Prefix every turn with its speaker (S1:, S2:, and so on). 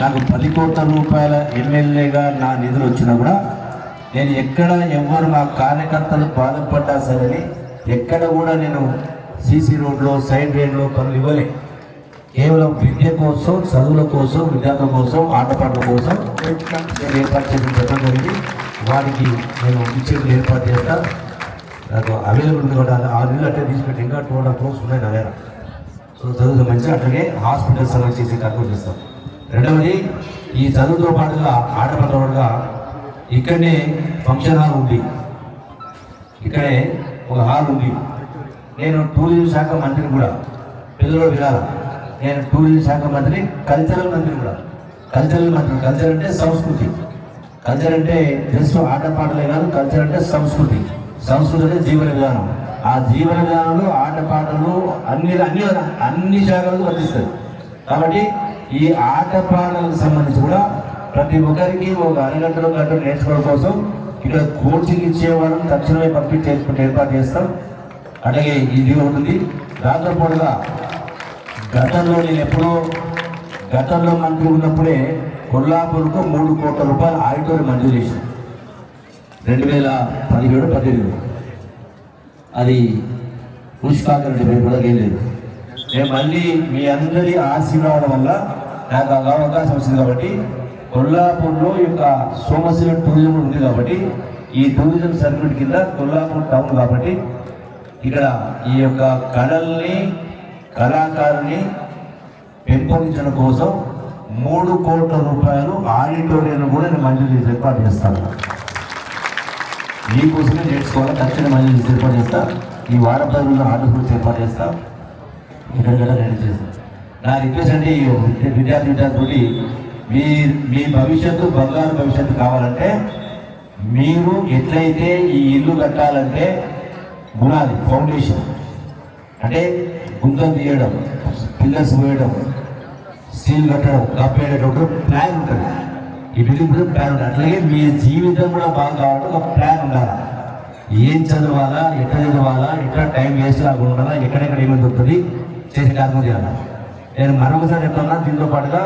S1: నాకు పది కోట్ల రూపాయల ఎమ్మెల్యేగా నా నిధులు వచ్చినా కూడా నేను ఎక్కడ ఎవరు నా కార్యకర్తలు బాధపడ్డా సరే ఎక్కడ కూడా నేను సీసీ రోడ్లో సైడ్ రోడ్లో పనులు ఇవ్వలే. కేవలం విద్య కోసం చదువుల కోసం విద్యార్థుల కోసం ఆటపాటల కోసం నేను ఏర్పాటు చేసిన పెట్టడం జరిగింది. వారికి నేను ఇచ్చేది ఏర్పాటు చేస్తా. నాకు అవైలబుల్ ఉంది కూడా ఆరు నెలలు అట్టే తీసుకుంటే ఇంకా టూ అండ్ హాఫ్ క్రోర్స్ ఉన్నాయి నా దగ్గర. సో చదువుతో మంచిగా అట్లాగే హాస్పిటల్స్ అలా చేసి కర్నూలు చేస్తాం. రెండవది ఈ చదువుతో పాటుగా ఆటపాటలుగా ఇక్కడనే ఫంక్షన్ హాల్ ఉంది. ఇక్కడే ఒక హాల్ ఉంది. నేను టూరిజం శాఖ మంత్రిని కూడా పిల్లలు వినాలి. నేను టూరిజం శాఖ మంత్రి కల్చరల్ మంత్రి కూడా. కల్చరల్ మంత్రి కల్చర్ అంటే సంస్కృతి. కల్చర్ అంటే జస్ట్ ఆటపాటలే కాదు కల్చర్ అంటే సంస్కృతి. సంస్కృతి అంటే జీవన విధానం. ఆ జీవన విధానంలో ఆటపాటలు అన్ని అన్ని అన్ని శాఖలకు వర్తిస్తుంది కాబట్టి ఈ ఆటపాటలకు సంబంధించి కూడా ప్రతి ఒక్కరికి ఒక అరగంటలో గంట నేర్చుకోవడం కోసం ఇక్కడ కోచింగ్ ఇచ్చేవాళ్ళని తక్షణమే పంపించి ఏర్పాటు ఏర్పాటు చేస్తాం అలాగే ఇది ఉంటుంది. దాంతో పాటుగా గతంలో నేను ఎప్పుడో గతంలో మంత్రి ఉన్నప్పుడే కొల్లాపూర్కు మూడు కోట్ల రూపాయలు ఆడిటోరియం మంజూరు చేసింది రెండు వేల పదిహేడు పద్దెనిమిది. అది పుష్కాకరెడ్డి పేపర్లో కూడా లేదు. నేను మళ్ళీ మీ అందరి ఆశీర్వాదం వల్ల నాకు ఆ అవకాశం వచ్చింది కాబట్టి కొల్లాపూర్లో ఈ యొక్క సోమశివ టూరిజం ఉంది కాబట్టి ఈ టూరిజం సర్క్యూట్ కింద కొల్లాపూర్ టౌన్ కాబట్టి ఇక్కడ ఈ యొక్క కళల్ని కళాకారుని పెంపొందించడం కోసం మూడు కోట్ల రూపాయలు ఆడిటోరియం కూడా నేను మంజూరు చేసి ఏర్పాటు చేస్తాను. మీకోసమే నేర్చుకోవాలి ఖచ్చితంగా మంజూరు చేసి ఏర్పాటు చేస్తా. ఈ వారం పదుల్లో ఆర్డర్ కూడా ఏర్పాటు చేస్తా. ఎక్కడికైనా రెడీ చేస్తాను నా రిక్వెస్ట్ అంటే విద్యార్థి విద్యార్థులు మీ మీ భవిష్యత్తు బంగారు భవిష్యత్తు కావాలంటే మీరు ఎట్లయితే ఈ ఇల్లు కట్టాలంటే గుణాలి ఫౌండేషన్ అంటే గుంతం తీయడం పిల్లర్స్ పోయడం స్టీల్ కట్టడం కప్పేటప్పుడు ప్లాన్ ఉంటుంది. ఈ బిల్డింగ్ కూడా ప్లాన్ ఉంటుంది అట్లాగే మీ జీవితం కూడా బాగా కావాలంటే ఒక ప్లాన్ ఉండాలి. ఏం చదవాలా ఎట్లా చదవాలా ఎట్లా టైం వేస్ట్ కాకుండా ఉండాలా ఎక్కడెక్కడ ఏమేమి దొరుకుతుంది చేసే కార్యక్రమం చేయాలా. నేను మరొకసారి చెప్తున్నా దీంతో పాటుగా